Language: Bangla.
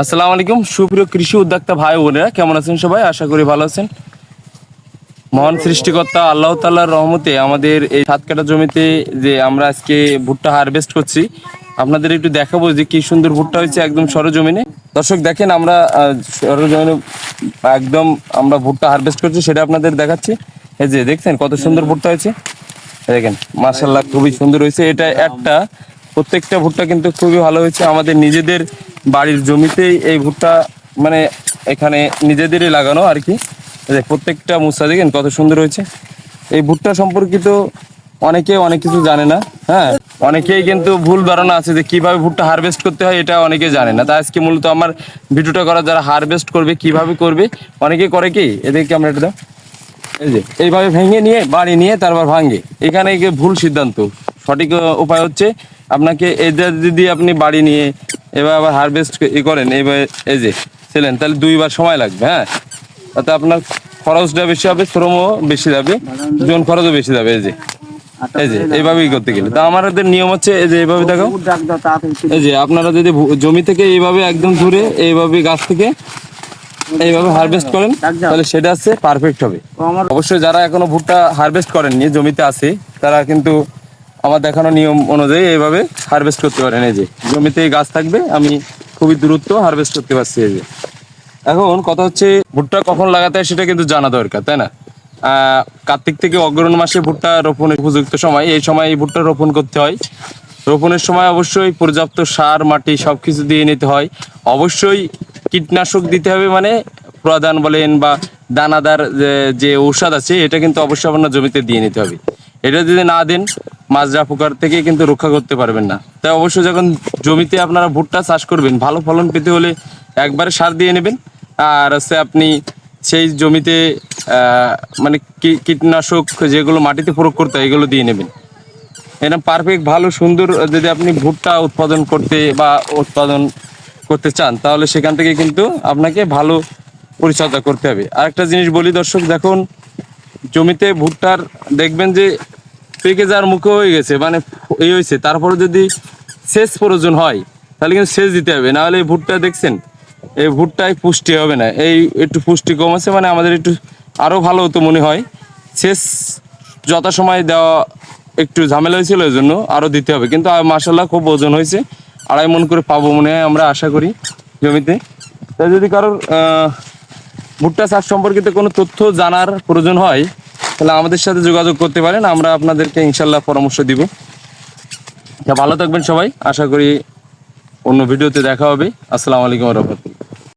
আসসালামু আলাইকুম। সুপ্রিয় কৃষি উদ্যোক্তা ভাই বোনেরা, কেমন আছেন সবাই? আশা করি ভালো আছেন। মহান সৃষ্টিকর্তা আল্লাহ তাল্লাহর রহমতে আমাদের এই সাত কাটা জমিতে যে আমরা আজকে ভুট্টা হারভেস্ট করছি, আপনাদের একটু দেখাবো যে কি সুন্দর ভুট্টা হয়েছে একদম সরজমিনে। দর্শক, দেখেন আমরা সরজমিনে একদম আমরা ভুট্টা হারভেস্ট করছি, সেটা আপনাদের দেখাচ্ছি। এই যে দেখছেন কত সুন্দর ভুট্টা হয়েছে? দেখেন মার্শাল্লাহ খুবই সুন্দর হয়েছে। এটা একটা, প্রত্যেকটা ভুট্টা কিন্তু খুবই ভালো হয়েছে। আমাদের নিজেদের বাড়ির জমিতেই এই ভুট্টা মানে এখানে নিজেদেরই লাগানো আর কি। প্রত্যেকটা মুসা দেখেন কত সুন্দর হয়েছে। এই ভুট্টা সম্পর্কিত অনেকে অনেক কিছু জানে না হ্যাঁ? অনেকেই কিন্তু ভুল ধারণা আছে যে কীভাবে ভুট্টা হারভেস্ট করতে হয় এটা অনেকে জানে না। তাই আজকে মূলত আমার ভিডিওটা করা যারা হারভেস্ট করবে, কীভাবে করবে, অনেকে করে কি? এদেরকে আমরা এটা দাও। এই যে, এইভাবে ভেঙে নিয়ে, বাড়ি নিয়ে, তারপর ভাঙে। এখানে ভুল সিদ্ধান্ত। সঠিক উপায় হচ্ছে আপনাকে এদের যদি আপনি বাড়ি নিয়ে এবার আবার হারভেস্ট ই করেন এইভাবে এই যে ছিলেন তাহলে দুইবার সময় লাগবে হ্যাঁ? তাতে আপনার খরচটা বেশি হবে শ্রমও বেশি যাবে জন খরচও বেশি যাবে এই যে। এই যে এইভাবেই করতে গেলে। তা আমাদের নিয়ম হচ্ছে এই যে এইভাবে দেখো এই যে আপনারা যদি জমি থেকে এইভাবে একদম ধরে এইভাবে গাছ থেকে এইভাবে হারভেস্ট করেন তাহলে সেটা হচ্ছে পারফেক্ট হবে। অবশ্যই যারা এখনও ভুট্টা হারভেস্ট করেননি জমিতে আছে তারা কিন্তু আমার দেখানো নিয়ম অনুযায়ী এইভাবে হারভেস্ট করতে পারেন, এই যে জমিতে গাছ থাকবে, আমি খুবই দূরত্ব হারভেস্ট করতে পারছি, এই যে। এখন কথা হচ্ছে, ভুট্টা কখন লাগাতে হয় সেটা কিন্তু জানা দরকার, তাই না? কার্তিক থেকে অগ্রহণ মাসে ভুট্টা রোপণের উপযুক্ত সময়, এই সময় ভুট্টা রোপণ করতে হয়। রোপণের সময় অবশ্যই পর্যাপ্ত সার, মাটি সব কিছু দিয়ে নিতে হয়। অবশ্যই কীটনাশক দিতে হবে মানে প্রদান বলেন বা দানাদার যে ঔষধ আছে, এটা কিন্তু অবশ্যই আপনার জমিতে দিয়ে নিতে হবে। এটা যদি না দেন মাজরা পোকার থেকে কিন্তু রক্ষা করতে পারবেন না। তাই অবশ্যই যখন জমিতে আপনারা ভুট্টা চাষ করবেন, ভালো ফলন পেতে হলে একবারে সার দিয়ে নেবেন। আর হচ্ছে আপনি সেই জমিতে মানে কীটনাশক যেগুলো মাটিতে প্রয়োগ করতে হয়, এগুলো দিয়ে নেবেন। এরকম পারফেক্ট ভালো, সুন্দর যদি আপনি ভুট্টা উৎপাদন করতে বা উৎপাদন করতে চান, তাহলে সেখান থেকে কিন্তু আপনাকে ভালো পরিচর্যা করতে হবে। আরেকটা জিনিস বলি দর্শক, দেখুন, জমিতে ভুট্টার, দেখবেন যে পেকে যাওয়ার মুখে হয়ে গেছে মানে এই হয়েছে। তারপরে যদি সেচ প্রয়োজন হয়, তাহলে কিন্তু সেচ দিতে হবে। নাহলে এই ভুট্টা দেখছেন, এই ভুট্টায় পুষ্টি হবে না। এই একটু পুষ্টি কম আছে মানে আমাদের একটু আরও ভালো হতো মনে হয়। সেচ যথাসময় দেওয়া একটু ঝামেলা হয়েছিল ওই জন্য আরও দিতে হবে। কিন্তু মাসাল্লাহ খুব ওজন হয়েছে। আড়াই মন করে পাবো মনে হয় আমরা আশা করি জমিতে। তাই যদি কারোর ভুট্টা চাষ সম্পর্কিত কোনো তথ্য জানার প্রয়োজন হয় তাহলে আমাদের সাথে যোগাযোগ করতে পারেন, আমরা আপনাদেরকে ইনশাল্লাহ পরামর্শ দিব। ভালো থাকবেন সবাই, আশা করি অন্য ভিডিওতে দেখা হবে। আসসালামু আলাইকুম রহমতুল্লাহ।